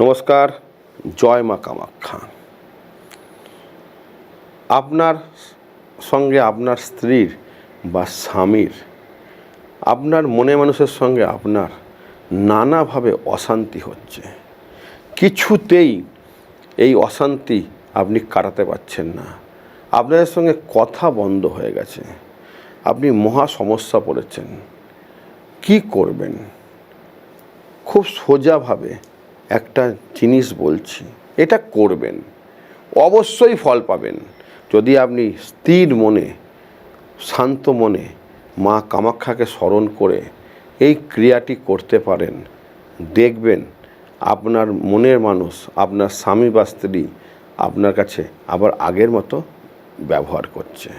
নমস্কার, জয় মা কামাখ্যা আপনার সঙ্গে আপনার স্ত্রীর বা স্বামীর, আপনার মনে মানুষের সঙ্গে আপনার নানাভাবে অশান্তি হচ্ছে। কিছুতেই এই অশান্তি আপনি কাটাতে পারছেন না। আপনাদের সঙ্গে কথা বন্ধ হয়ে গেছে। আপনি মহা সমস্যা পড়েছেন। কি করবেন? খুব সোজাভাবে একটা জিনিস বলছি, এটা করবেন, অবশ্যই ফল পাবেন। যদি আপনি স্থির মনে, শান্ত মনে মা কামাখ্যাকে স্মরণ করে এই ক্রিয়াটি করতে পারেন, দেখবেন আপনার মনের মানুষ, আপনার স্বামী বা স্ত্রী আপনার কাছে আবার আগের মতো ব্যবহার করছে।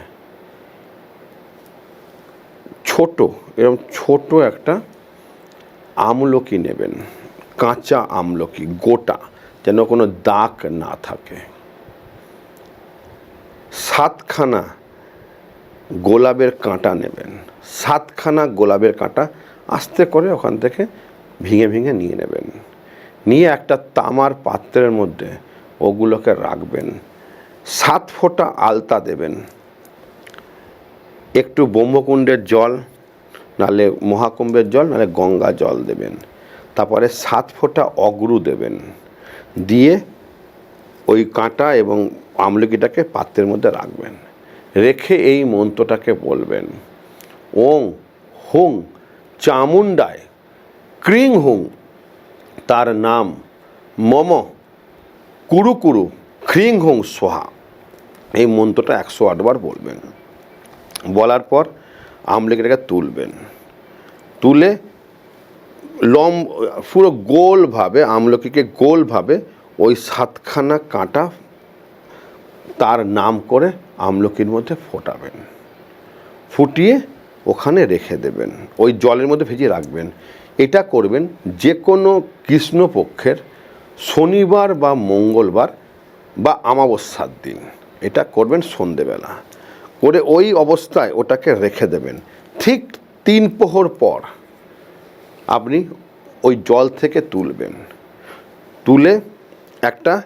ছোট এরকম ছোট একটা আমলকি নেবেন। কাঁচা আমলকি, গোটা, যেন কোনো দাগ না থাকে। সাতখানা গোলাপের কাঁটা নেবেন। সাতখানা গোলাপের কাঁটা আস্তে করে ওখান থেকে ভেঙে ভেঙে নিয়ে নেবেন। নিয়ে একটা তামার পাত্রের মধ্যে ওগুলোকে রাখবেন। সাত ফোঁটা আলতা দেবেন। একটু ব্রহ্মকুণ্ডের জল, নালে মহাকুম্ভের জল, নালে গঙ্গা জল দেবেন। তারপরে সাত ফোঁটা অগ্রু দেবেন। দিয়ে ওই কাঁটা এবং আমলকিটাকে পাত্রের মধ্যে রাখবেন। রেখে এই মন্ত্রটাকে বলবেন, ওং হুং চামুন্ডায় ক্রিং হুং, তার নাম মম কুরু কুরু খ্রিং হুং সোহা। এই মন্ত্রটা একশো আটবার বলবেন। বলার পর আমলকিটাকে তুলবেন। তুলে লম পুরো গোলভাবে আমলকিকে গোলভাবে ওই সাতখানা কাঁটা তার নাম করে আমলকির মধ্যে ফোটাবেন। ফুটিয়ে ওখানে রেখে দেবেন। ওই জলের মধ্যে ভেজিয়ে রাখবেন। এটা করবেন যে কোনো কৃষ্ণপক্ষের শনিবার বা মঙ্গলবার বা আমাবস্যার দিন। এটা করবেন সন্ধেবেলা। করে ওই অবস্থায় ওটাকে রেখে দেবেন। ঠিক তিন প্রহর পর আপনি ওই জল থেকে তুলবেন। তুলে একটা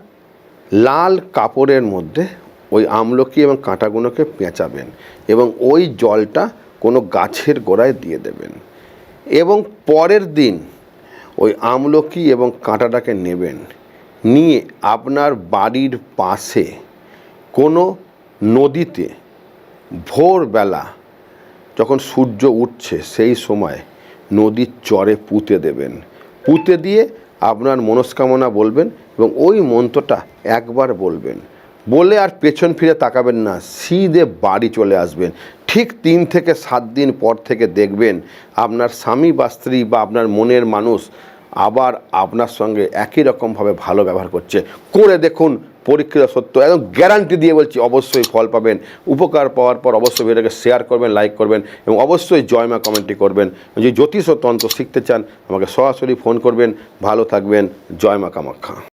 লাল কাপড়ের মধ্যে ওই আমলকি এবং কাঁটাগুলোকে পেঁচাবেন এবং ওই জলটা কোনো গাছের গোড়ায় দিয়ে দেবেন। এবং পরের দিন ওই আমলকি এবং কাঁটাটাকে নেবেন। নিয়ে আপনার বাড়ির পাশে কোনো নদীতে ভোরবেলা যখন সূর্য উঠছে সেই সময় নদীর চরে পুঁতে দেবেন। পুঁতে দিয়ে আপনার মনস্কামনা বলবেন এবং ওই মন্ত্রটা একবার বলবেন। বলে আর পেছন ফিরে তাকাবেন না, সিধে বাড়ি চলে আসবেন। ঠিক তিন থেকে সাত দিন পর থেকে দেখবেন আপনার স্বামী বা স্ত্রী বা আপনার মনের মানুষ আবার আপনার সঙ্গে একই রকমভাবে ভালো ব্যবহার করছে। করে দেখুন পরীক্ষিত সত্য একদম গ্যারান্টি দিয়ে বলছি অবশ্যই ফল পাবেন। উপকার পাওয়ার পর অবশ্যই ভিডিওটাকে শেয়ার করবেন লাইক করবেন এবং অবশ্যই জয়মা কমেন্টটি করবেন। যদি জ্যোতিষ তন্ত্র শিখতে চান, আমাকে সরাসরি ফোন করবেন। ভালো থাকবেন। জয়মা কামাখ্যা।